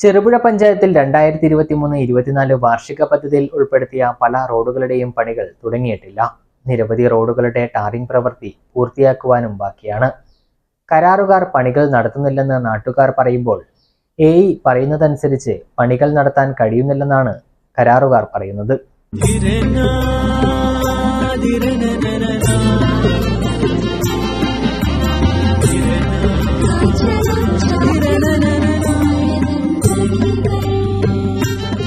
ചെറുപുഴ പഞ്ചായത്തിൽ രണ്ടായിരത്തി ഇരുപത്തി മൂന്ന് ഇരുപത്തിനാല് വാർഷിക പദ്ധതിയിൽ ഉൾപ്പെടുത്തിയ പല റോഡുകളുടെയും പണികൾ തുടങ്ങിയിട്ടില്ല. നിരവധി റോഡുകളുടെ ടാറിംഗ് പ്രവൃത്തി പൂർത്തിയാക്കുവാനും ബാക്കിയാണ്. കരാറുകാർ പണികൾ നടത്തുന്നില്ലെന്ന് നാട്ടുകാർ പറയുമ്പോൾ എ ഇ പറയുന്നതനുസരിച്ച് പണികൾ നടത്താൻ കഴിയുന്നില്ലെന്നാണ് കരാറുകാർ പറയുന്നത്.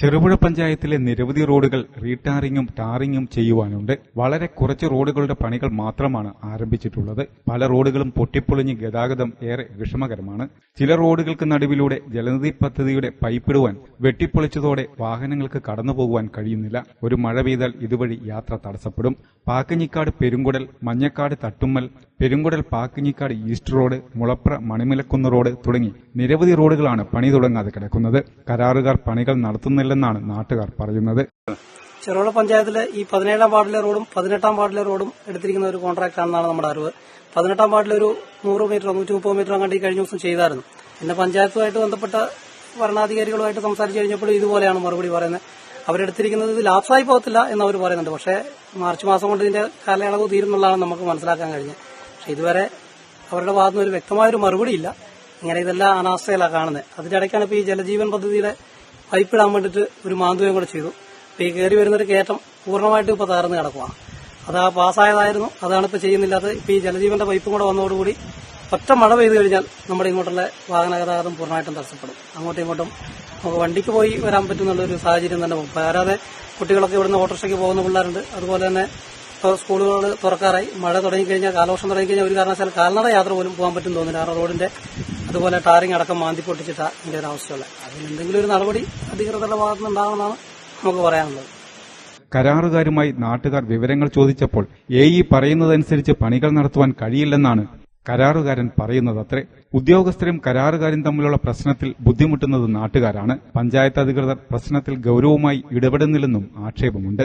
ചെറുപുഴ പഞ്ചായത്തിലെ നിരവധി റോഡുകൾ റീടാറിങ്ങും ടാറിങ്ങും ചെയ്യുവാനുണ്ട്. വളരെ കുറച്ച് റോഡുകളുടെ പണികൾ മാത്രമാണ് ആരംഭിച്ചിട്ടുള്ളത്. പല റോഡുകളും പൊട്ടിപ്പൊളിഞ്ഞ് ഗതാഗതം ഏറെ വിഷമകരമാണ്. ചില റോഡുകൾക്ക് നടുവിലൂടെ ജലനിധി പദ്ധതിയുടെ പൈപ്പിടുവാൻ വെട്ടിപ്പൊളിച്ചതോടെ വാഹനങ്ങൾക്ക് കടന്നുപോകുവാൻ കഴിയുന്നില്ല. ഒരു മഴ പെയ്താൽ ഇതുവഴി യാത്ര തടസ്സപ്പെടും. Pakkanjikkad Perunkudal Manjakkad Thattummal Perunkudal Pakkanjikkad east road Mulapra Manimalakkunnu road തുടങ്ങി നിരവധി റോഡുകളാണ് പണി തുടങ്ങാതെ കിടക്കുന്നത്. കരാറുകാർ പണികൾ നടത്തുന്നില്ലെന്നാണ് നാട്ടുകാർ പറയുന്നത്. ചെറുപുഴ പഞ്ചായത്തിലെ ഈ പതിനേഴാം വാർഡിലെ റോഡും പതിനെട്ടാം വാർഡിലെ റോഡും എടുത്തിരിക്കുന്ന ഒരു കോൺട്രാക്ട് ആണെന്നാണ് നമ്മുടെ അറിവ്. പതിനെട്ടാം വാർഡിൽ ഒരു നൂറ് മീറ്റർ നൂറ്റി മുപ്പത് മീറ്റർ അങ്ങോട്ട് കഴിഞ്ഞ ദിവസം ചെയ്തായിരുന്നു. പിന്നെ പഞ്ചായത്തുമായിട്ട് ബന്ധപ്പെട്ട ഭരണാധികാരികളുമായിട്ട് സംസാരിച്ചു കഴിഞ്ഞപ്പോഴും ഇതുപോലെയാണ് മറുപടി പറയുന്നത്. അവരെടുത്തിരിക്കുന്നത് ഇത് ലാപ്സായി പോകത്തില്ല എന്ന് അവർ പറയുന്നുണ്ട്. പക്ഷേ മാർച്ച് മാസം കൊണ്ട് ഇതിന്റെ കാലയളവ് തീരുന്നുള്ളതാണ് നമുക്ക് മനസ്സിലാക്കാൻ കഴിഞ്ഞത്. പക്ഷെ ഇതുവരെ അവരുടെ ഭാഗത്തുനിന്ന് ഒരു വ്യക്തമായൊരു മറുപടിയില്ല. ഇങ്ങനെ ഇതെല്ലാം അനാസ്ഥയിലാണ് കാണുന്നത്. അതിന്റെ ഇടയ്ക്കാണ് ഇപ്പോൾ ഈ ജലജീവൻ പദ്ധതിയുടെ പൈപ്പ് ഇടാൻ വേണ്ടിയിട്ട് ഒരു മാന്തുകയും കൂടെ ചെയ്തു. അപ്പോൾ ഈ കയറി വരുന്നൊരു കയറ്റം പൂർണമായിട്ട് ഇപ്പോൾ തകർന്ന് കിടക്കുവാണ് അത് ആ പാസ്സായതായിരുന്നു. അതാണ് ഇപ്പോൾ ചെയ്യുന്നില്ലാത്തത് ഇപ്പോൾ ഈ ജലജീവന്റെ പൈപ്പും കൂടെ വന്നതോടുകൂടി ഒറ്റ മഴ പെയ്തു കഴിഞ്ഞാൽ നമ്മുടെ ഇങ്ങോട്ടുള്ള വാഹന ഗതാഗതം പൂർണമായിട്ടും തടസ്സപ്പെടും. അങ്ങോട്ടും ഇങ്ങോട്ടും നമുക്ക് വണ്ടിക്ക് പോയി വരാൻ പറ്റുന്നുള്ളൊരു സാഹചര്യം തന്നെ പോകും. വരാതെ കുട്ടികളൊക്കെ ഇവിടുന്ന് ഓട്ടോറിക്ഷയ്ക്ക് പോകുന്ന പിള്ളേരുണ്ട്. അതുപോലെ തന്നെ ഇപ്പോൾ സ്കൂളുകൾ തുറക്കാറായി. മഴ തുടങ്ങിക്കഴിഞ്ഞാൽ കാലവർഷം തുടങ്ങിക്കഴിഞ്ഞാൽ ഒരു കാരണവശാൽ കാൽനട യാത്ര പോലും പോകാൻ പറ്റും തോന്നുന്നില്ല ആ റോഡിന്റെ അതുപോലെ ടാറിങ് അടക്കം മാന്തി പൊട്ടിച്ചിട്ടാണ് ഇതിന്റെ ഒരു അവസ്ഥയുള്ളത് അതിന് എന്തെങ്കിലും ഒരു നടപടി അധികൃതരുടെ ഉണ്ടാകണമെന്നാണ് നമുക്ക് പറയാനുള്ളത്. കരാറുകാരുമായി നാട്ടുകാർ വിവരങ്ങൾ ചോദിച്ചപ്പോൾ എ ഇ പറയുന്നതനുസരിച്ച് പണികൾ നടത്തുവാൻ കഴിയില്ലെന്നാണ് കരാറുകാരൻ പറയുന്നത് അത്രേ ഉദ്യോഗസ്ഥരും കരാറുകാരും തമ്മിലുള്ള പ്രശ്നത്തിൽ ബുദ്ധിമുട്ടുന്നത് നാട്ടുകാരാണ്. പഞ്ചായത്ത് അധികൃതർ പ്രശ്നത്തിൽ ഗൌരവമായി ഇടപെടുന്നില്ലെന്നും ആക്ഷേപമുണ്ട്.